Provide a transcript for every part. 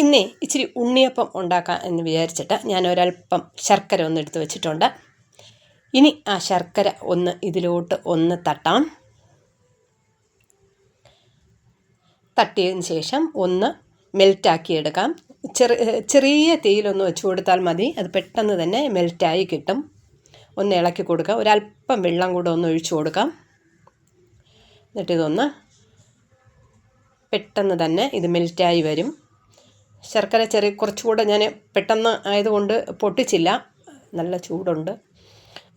ഇന്നേ ഇച്ചിരി ഉണ്ണിയപ്പം ഉണ്ടാക്കാം എന്ന് വിചാരിച്ചിട്ട് ഞാൻ ഒരല്പം ശർക്കര ഒന്ന് എടുത്ത് വെച്ചിട്ടുണ്ട്. ഇനി ആ ശർക്കര ഒന്ന് ഇതിലോട്ട് ഒന്ന് തട്ടാം. തട്ടിയതിന് ശേഷം ഒന്ന് മെൽറ്റാക്കി എടുക്കാം. ചെറിയ ചെറിയ തീയിലൊന്ന് വെച്ച് കൊടുത്താൽ മതി. അത് പെട്ടെന്ന് തന്നെ മെൽറ്റായി കിട്ടും. ഒന്ന് ഇളക്കി കൊടുക്കുക ഒരല്പം വെള്ളം കൂടെ ഒന്ന് ഒഴിച്ചു കൊടുക്കാം. എന്നിട്ടിതൊന്ന് പെട്ടെന്ന് തന്നെ ഇത് മെൽറ്റായി വരും. ശർക്കര ചെറിയ കുറച്ചുകൂടെ ഞാൻ പെട്ടെന്ന് ആയതുകൊണ്ട് പൊട്ടിച്ചില്ല. നല്ല ചൂടുണ്ട്.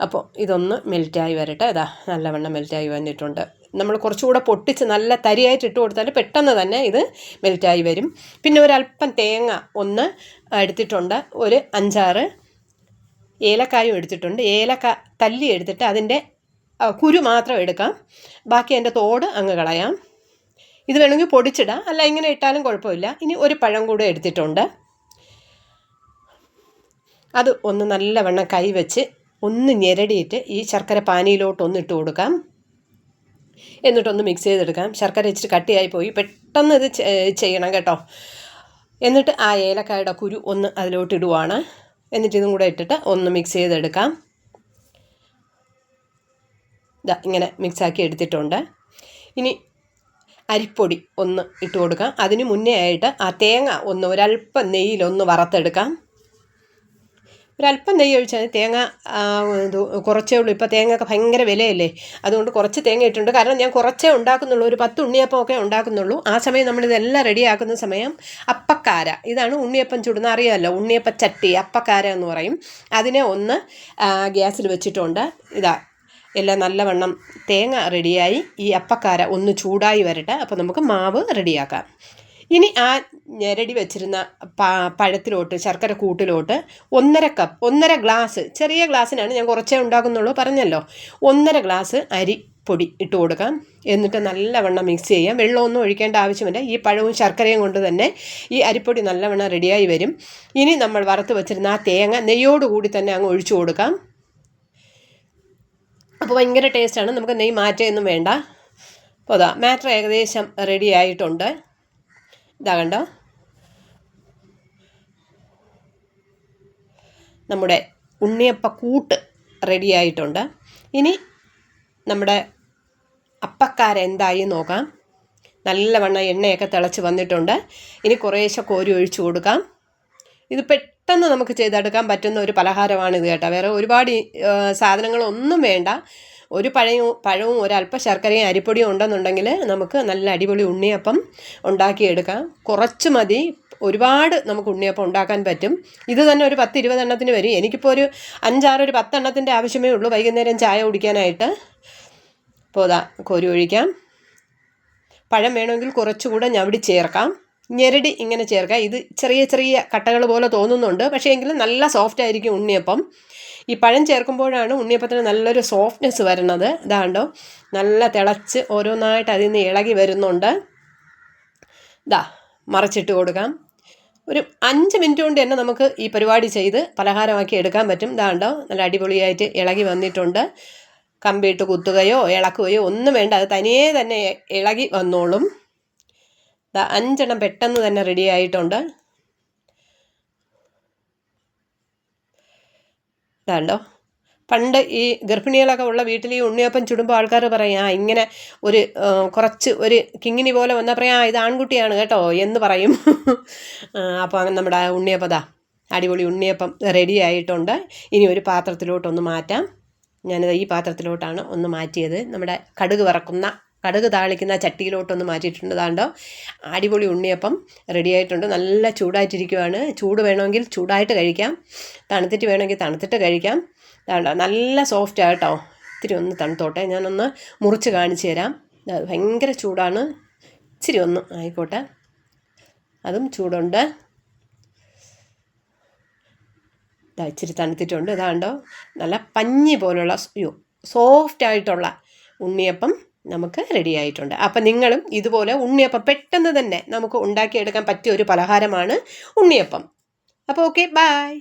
അപ്പോൾ ഇതൊന്ന് മെൽറ്റായി വരട്ടെ. അതാ നല്ലവണ്ണം മെൽറ്റായി വന്നിട്ടുണ്ട്. നമ്മൾ കുറച്ചുകൂടെ പൊട്ടിച്ച് നല്ല തരിയായിട്ട് ഇട്ട് കൊടുത്താൽ പെട്ടെന്ന് തന്നെ ഇത് മെൽറ്റായി വരും. പിന്നെ ഒരല്പം തേങ്ങ ഒന്ന് എടുത്തിട്ടുണ്ട്. ഒരു അഞ്ചാറ് ഏലക്കായും എടുത്തിട്ടുണ്ട്. ഏലക്ക തല്ലി എടുത്തിട്ട് അതിന്റെ കുരു മാത്രം എടുക്കാം. ബാക്കി അതിന്റെ തോട് അങ്ങ് കളയാം. ഇത് വേണമെങ്കിൽ പൊടിച്ചിടാം. അല്ല ഇങ്ങനെ ഇട്ടാലും കുഴപ്പമില്ല. ഇനി ഒരു പഴം കൂടെ എടുത്തിട്ടുണ്ട്. അത് ഒന്ന് നല്ലവണ്ണം കൈവച്ച് ഒന്ന് ഞെരടിയിട്ട് ഈ ശർക്കര പാനിയിലോട്ട് ഒന്ന് ഇട്ട് കൊടുക്കാം. എന്നിട്ടൊന്ന് മിക്സ് ചെയ്തെടുക്കാം. ശർക്കര ഇച്ചിരി കട്ടിയായി പോയി. പെട്ടെന്ന് ഇത് ചെയ്യണം കേട്ടോ. എന്നിട്ട് ആ ഏലക്കായുടെ കുരു ഒന്ന് അതിലോട്ട് ഇടുവാണ്. എന്നിട്ട് ഇതും കൂടെ ഇട്ടിട്ട് ഒന്ന് മിക്സ് ചെയ്തെടുക്കാം. ഇതാ ഇങ്ങനെ മിക്സാക്കി എടുത്തിട്ടുണ്ട്. ഇനി അരിപ്പൊടി ഒന്ന് ഇട്ട് കൊടുക്കാം. അതിന് മുന്നേ ആയിട്ട് ആ തേങ്ങ ഒന്ന് ഒരല്പം നെയ്യിലൊന്ന് വറുത്തെടുക്കാം. ഒരല്പം നെയ്യ് ഒഴിച്ചാൽ തേങ്ങ കുറച്ചേ ഉള്ളൂ. ഇപ്പോൾ തേങ്ങയൊക്കെ ഭയങ്കര വിലയല്ലേ? അതുകൊണ്ട് കുറച്ച് തേങ്ങ ഇട്ടിട്ടുണ്ട്. കാരണം ഞാൻ കുറച്ചേ ഉണ്ടാക്കുന്നുള്ളൂ. ഒരു പത്ത് ഉണ്ണിയപ്പമൊക്കെ ഉണ്ടാക്കുന്നുള്ളൂ. ആ സമയം നമ്മളിതെല്ലാം റെഡിയാക്കുന്ന സമയം അപ്പക്കാര. ഇതാണ് ഉണ്ണിയപ്പം ചുടുന്ന. അറിയാമല്ലോ ഉണ്ണിയപ്പച്ചട്ടി അപ്പക്കാര എന്ന് പറയും. അതിനെ ഒന്ന് ഗ്യാസിൽ വെച്ചിട്ടുണ്ട്. ഇതാ എല്ലാം നല്ലവണ്ണം തേങ്ങ റെഡിയായി. ഈ അപ്പക്കാര ഒന്ന് ചൂടായി വരട്ടെ. അപ്പോൾ നമുക്ക് മാവ് റെഡിയാക്കാം. ഇനി ആ ഞെരടി വെച്ചിരുന്ന പഴത്തിലോട്ട് ശർക്കര കൂട്ടിലോട്ട് ഒന്നര കപ്പ് ഒന്നര ഗ്ലാസ് ചെറിയ ഗ്ലാസ്സിനാണ് ഞാൻ കുറച്ചേ ഉണ്ടാക്കുന്നുള്ളൂ പറഞ്ഞല്ലോ. ഒന്നര ഗ്ലാസ് അരി പൊടി ഇട്ട് കൊടുക്കാം. എന്നിട്ട് നല്ലവണ്ണം മിക്സ് ചെയ്യാം. വെള്ളമൊന്നും ഒഴിക്കേണ്ട ആവശ്യമില്ല. ഈ പഴവും ശർക്കരയും കൊണ്ട് തന്നെ ഈ അരിപ്പൊടി നല്ലവണ്ണം റെഡിയായി വരും. ഇനി നമ്മൾ വറുത്ത് വെച്ചിരുന്ന ആ തേങ്ങ നെയ്യോടുകൂടി തന്നെ അങ്ങ് ഒഴിച്ചു കൊടുക്കാം. അപ്പോൾ ഭയങ്കര ടേസ്റ്റാണ് നമുക്ക് നെയ്യ് മാറ്റയൊന്നും വേണ്ട. അപ്പോൾ അതാ മാറ്റർ ഏകദേശം റെഡി ആയിട്ടുണ്ട്. ഇതാ കണ്ടോ? നമ്മുടെ ഉണ്ണിയപ്പ കൂട്ട് റെഡി ആയിട്ടുണ്ട്. ഇനി നമ്മുടെ അപ്പക്കാരെന്തായി നോക്കാം. നല്ലവണ്ണം എണ്ണയൊക്കെ തിളച്ച് വന്നിട്ടുണ്ട്. ഇനി കുറേശ്ശെ കോരി ഒഴിച്ചു കൊടുക്കാം. ഇത് പെട്ടെന്ന് നമുക്ക് ചെയ്തെടുക്കാൻ പറ്റുന്ന ഒരു പലഹാരമാണ് ഇത് കേട്ടോ. വേറെ ഒരുപാട് സാധനങ്ങളൊന്നും വേണ്ട. ഒരു പഴവും പഴവും ഒരല്പ ശർക്കരയും അരിപ്പൊടിയും ഉണ്ടെന്നുണ്ടെങ്കിൽ നമുക്ക് നല്ല അടിപൊളി ഉണ്ണിയപ്പം ഉണ്ടാക്കിയെടുക്കാം. കുറച്ച് മതി. ഒരുപാട് നമുക്ക് ഉണ്ണിയപ്പം ഉണ്ടാക്കാൻ പറ്റും. ഇത് തന്നെ ഒരു പത്ത് ഇരുപതെണ്ണത്തിന് വരും. എനിക്കിപ്പോൾ ഒരു അഞ്ചാറ് ഒരു പത്തെണ്ണത്തിന്റെ ആവശ്യമേ ഉള്ളൂ. വൈകുന്നേരം ചായ കുടിക്കാനായിട്ട്. അതാ കോരി ഒഴിക്കാം. പഴം വേണമെങ്കിൽ കുറച്ചുകൂടെ ഞവിടി ചേർക്കാം. ഞെരടി ഇങ്ങനെ ചേർക്കുക. ഇത് ചെറിയ ചെറിയ കട്ടകൾ പോലെ തോന്നുന്നുണ്ട്. പക്ഷേ എങ്കിലും നല്ല സോഫ്റ്റ് ആയിരിക്കും ഉണ്ണിയപ്പം. ഈ പഴം ചേർക്കുമ്പോഴാണ് ഉണ്ണിയപ്പത്തിന് നല്ലൊരു സോഫ്റ്റ്നെസ് വരുന്നത്. ഇതാണ്ടോ? നല്ല തിളച്ച് ഓരോന്നായിട്ട് അതിൽ നിന്ന് ഇളകി വരുന്നുണ്ട്. ഇതാ മറിച്ചിട്ട് കൊടുക്കാം. ഒരു അഞ്ച് മിനിറ്റ് കൊണ്ട് തന്നെ നമുക്ക് ഈ പരിപാടി ചെയ്ത് പലഹാരമാക്കി എടുക്കാൻ പറ്റും. ഇതാണ്ടോ? നല്ല അടിപൊളിയായിട്ട് ഇളകി വന്നിട്ടുണ്ട്. കമ്പിയിട്ട് കുത്തുകയോ ഇളക്കുകയോ ഒന്നും വേണ്ട. അത് തനിയേ തന്നെ ഇളകി വന്നോളും. അഞ്ചെണ്ണം പെട്ടെന്ന് തന്നെ റെഡി ആയിട്ടുണ്ട്. ഇതാണ്ടോ? പണ്ട് ഈ ഗർഭിണികളൊക്കെ ഉള്ള വീട്ടിൽ ഈ ഉണ്ണിയപ്പം ചുടുമ്പോൾ ആൾക്കാർ പറയും ആ ഇങ്ങനെ ഒരു കുറച്ച് ഒരു കിങ്ങിനി പോലെ വന്നാൽ പറയാം ആ ഇത് ആൺകുട്ടിയാണ് കേട്ടോ എന്ന് പറയും. അപ്പോൾ അങ്ങനെ നമ്മുടെ ഉണ്ണിയപ്പതാ അടിപൊളി ഉണ്ണിയപ്പം റെഡി ആയിട്ടുണ്ട്. ഇനി ഒരു പാത്രത്തിലോട്ടൊന്ന് മാറ്റാം. ഞാനിത് ഈ പാത്രത്തിലോട്ടാണ് ഒന്ന് മാറ്റിയത്. നമ്മുടെ കടുക് വറക്കുന്ന കടുക് താളിക്കുന്ന ചട്ടിയിലോട്ടൊന്ന് മാറ്റിയിട്ടുണ്ട്. താണ്ടോ അടിപൊളി ഉണ്ണിയപ്പം റെഡി ആയിട്ടുണ്ട്. നല്ല ചൂടായിട്ടിരിക്കുവാണ്. ചൂട് വേണമെങ്കിൽ ചൂടായിട്ട് കഴിക്കാം. തണുത്തിട്ട് വേണമെങ്കിൽ തണുത്തിട്ട് കഴിക്കാം. താണ്ടോ നല്ല സോഫ്റ്റ് ആട്ടോ. ഇത്തിരി ഒന്ന് തണുത്തോട്ടെ. ഞാനൊന്ന് മുറിച്ച് കാണിച്ചു തരാം. ഭയങ്കര ചൂടാണ്. ഇച്ചിരി ഒന്ന് ആയിക്കോട്ടെ. അതും ചൂടുണ്ട്. ഇച്ചിരി തണുത്തിട്ടുണ്ട്. ഇതാണ്ടോ നല്ല പഞ്ഞി പോലുള്ള സോഫ്റ്റ് ആയിട്ടുള്ള ഉണ്ണിയപ്പം നമുക്ക് റെഡി ആയിട്ടുണ്ട്. അപ്പം നിങ്ങളും ഇതുപോലെ ഉണ്ണിയപ്പം പെട്ടെന്ന് തന്നെ നമുക്ക് ഉണ്ടാക്കിയെടുക്കാൻ പറ്റിയ ഒരു പലഹാരമാണ് ഉണ്ണിയപ്പം. അപ്പോൾ ഓക്കെ ബായ്